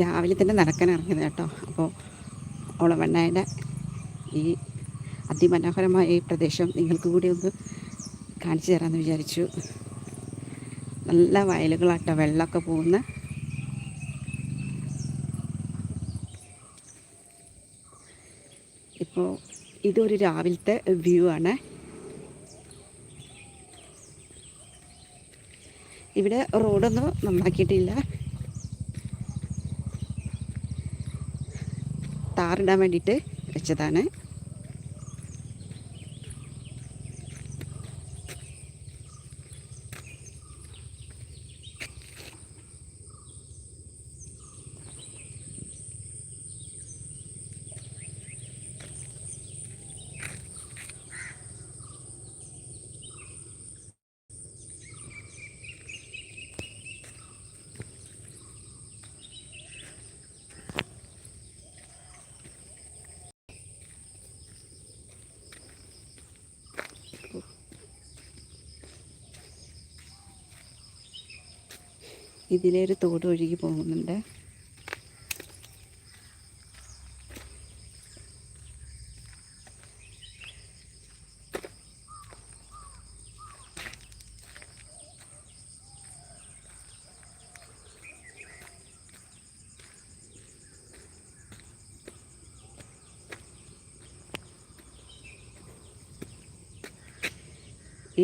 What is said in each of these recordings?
രാവിലെ തന്നെ നടക്കാൻ ഇറങ്ങിയത് കേട്ടോ. അപ്പോൾ ഓളവണ്ണയുടെ ഈ അതിമനോഹരമായ ഈ പ്രദേശം നിങ്ങൾക്ക് കൂടി ഒന്ന് കാണിച്ചു തരാമെന്ന് വിചാരിച്ചു. നല്ല വയലുകളാട്ടോ വെള്ളമൊക്കെ പോകുന്ന. ഇപ്പോൾ ഇതൊരു രാവിലത്തെ വ്യൂ ആണ്. ഇവിടെ റോഡൊന്നും നന്നാക്കിയിട്ടില്ല. താറിടാൻ വേണ്ടിയിട്ട് വെച്ചതാണ്. ഇതിലെ ഒരു തോട് ഒഴുകി പോകുന്നുണ്ട്.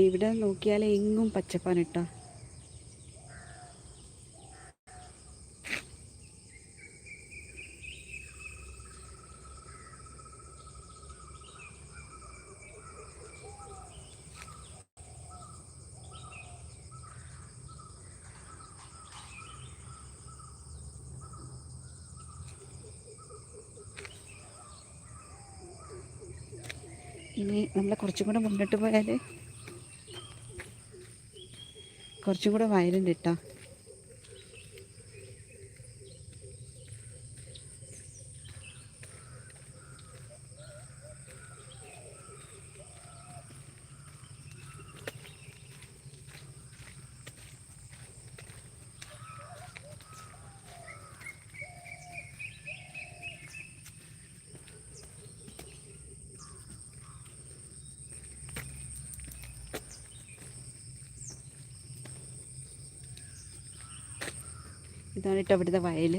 ഇവിടെ നോക്കിയാൽ എങ്ങും പച്ചപ്പാണ് ഇനി നമ്മൾ കുറച്ചും കൂടെ മുന്നോട്ട് പോയാൽ കുറച്ചും കൂടെ വയലുണ്ട് കേട്ടോ ഇതാണ് കേട്ടോ ഇവിടുത്തെ വയൽ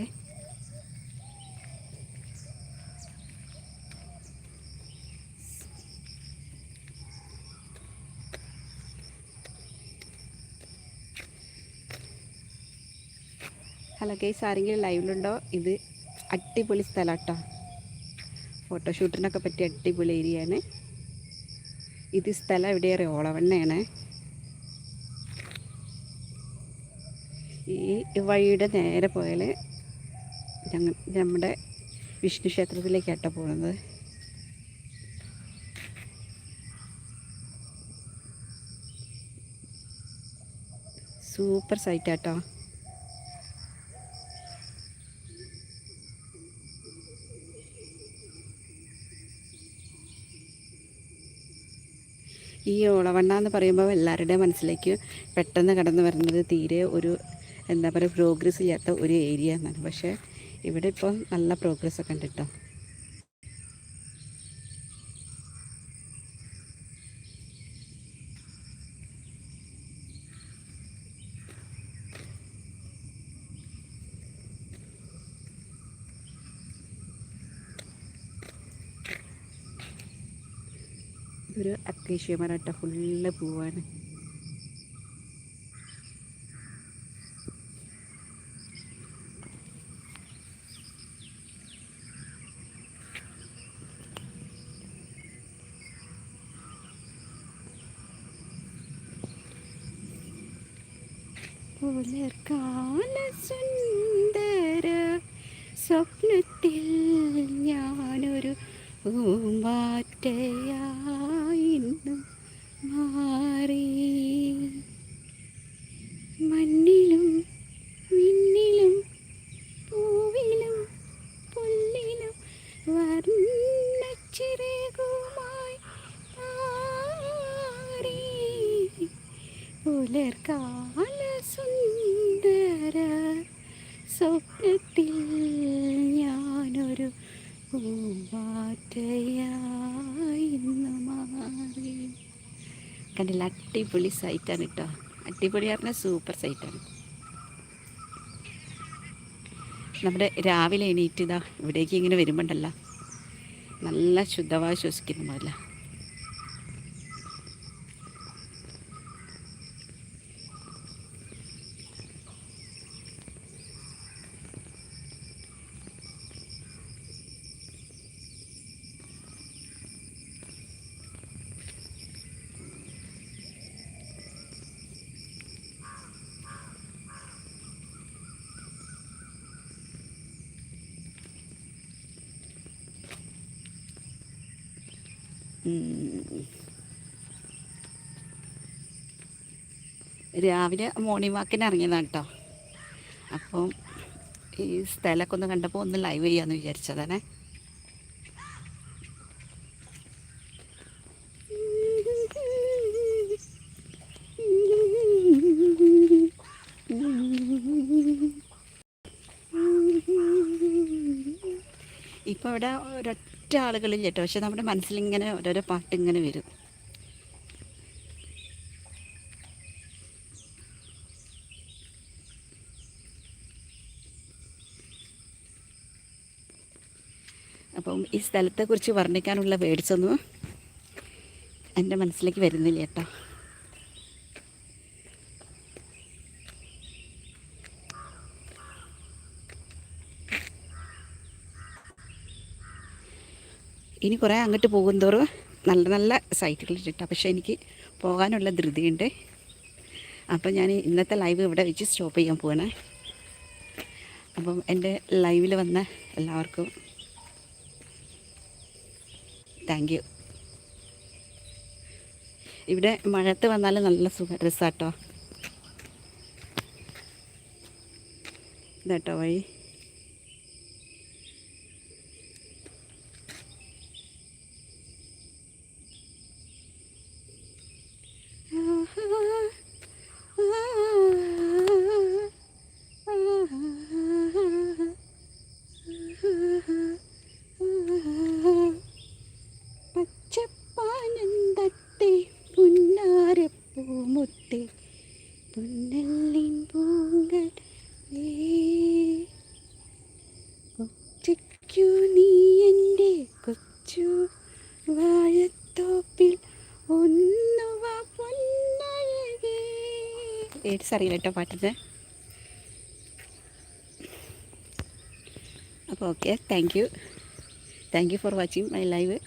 ഹലോ കേസ് ആരെങ്കിലും ലൈവിലുണ്ടോ ഇത് അടിപൊളി സ്ഥലം കേട്ടോ. ഫോട്ടോഷൂട്ടിനൊക്കെ പറ്റിയ അടിപൊളി ഏരിയയാണ് ഇത് സ്ഥലം എവിടെയേറെ ഓളവണ്ണയാണ്. ഈ വഴിയുടെ നേരെ പോയാൽ ഞങ്ങൾ നമ്മുടെ വിഷ്ണു ക്ഷേത്രത്തിലേക്കാട്ടോ പോകുന്നത് സൂപ്പർ സൈറ്റാട്ടോ. ഈ ഓളവണ്ണ എന്ന് പറയുമ്പോൾ എല്ലാവരുടെയും മനസ്സിലേക്ക് പെട്ടെന്ന് കടന്നു വരുന്നത് തീരെ ഒരു എന്താ പറയുക പ്രോഗ്രസ് ചെയ്യാത്ത ഒരു ഏരിയ എന്നാണ്. പക്ഷേ ഇവിടെ ഇപ്പോൾ നല്ല പ്രോഗ്രസ് ഒക്കെ ഉണ്ട് കേട്ടോ ഇതൊരു അക്കേഷ്യ ഫുള്ള് പൂവാണ്. പുലർക്കാല സുന്ദര സ്വപ്നത്തിൽ ഞാനൊരു പൂമ്പാറ്റയായിരുന്നു മാറി. മണ്ണിലും മിന്നിലും പൂവിലും പുല്ലിലും വർണച്ചിറകുമായി മാറി. സുന്ദര സ്വപ്നത്തിൽ ഞാനൊരു പൂമ്പാറ്റയായി മാറി. കണ്ടില്ല അടിപൊളി സൈറ്റാണ് കേട്ടോ അടിപൊളി പറഞ്ഞാൽ സൂപ്പർ സൈറ്റാണ് നമ്മുടെ രാവിലെ എണീറ്റ് ഇതാ ഇവിടേക്ക് ഇങ്ങനെ വരുമ്പോണ്ടല്ല. നല്ല ശുദ്ധമായി ശ്വസിക്കുന്ന രാവിലെ മോർണിംഗ് വാക്കിന് ഇറങ്ങിയതാണ് കേട്ടോ അപ്പം ഈ സ്ഥലമൊക്കെ ഒന്ന് കണ്ടപ്പോൾ ഒന്ന് ലൈവ് ചെയ്യാന്ന് വിചാരിച്ചതാണേ. ഇപ്പോൾ ഇവിടെ ഒരൊറ്റ ആളുകളില്ല കേട്ടോ. പക്ഷെ നമ്മുടെ മനസ്സിലിങ്ങനെ ഓരോരോ പാട്ട് ഇങ്ങനെ വരും. അപ്പം ഈ സ്ഥലത്തെക്കുറിച്ച് വർണിക്കാനുള്ള ഒന്നും എന്റെ മനസ്സിലേക്ക് വരുന്നില്ല കേട്ടോ. ഇനി കുറേ അങ്ങോട്ട് പോകുന്തോറും നല്ല നല്ല സൈറ്റുകൾ കിട്ടാം പക്ഷേ എനിക്ക് പോകാനുള്ള ധൃതിയുണ്ട്. അപ്പം ഞാൻ ഇന്നത്തെ ലൈവ് ഇവിടെ വെച്ച് സ്റ്റോപ്പ് ചെയ്യാൻ പോവാണ്. അപ്പം എന്റെ ലൈവിൽ വന്ന എല്ലാവർക്കും താങ്ക് യു. ഇവിടെ മഴത്ത് വന്നാൽ നല്ല സുഖ രസാട്ടോ. ഇതാട്ടോ വഴി. ഏഡ്സ് അറിയില്ല കേട്ടോ പാട്ടിന്റെ അപ്പോൾ okay thank you thank you for watching my live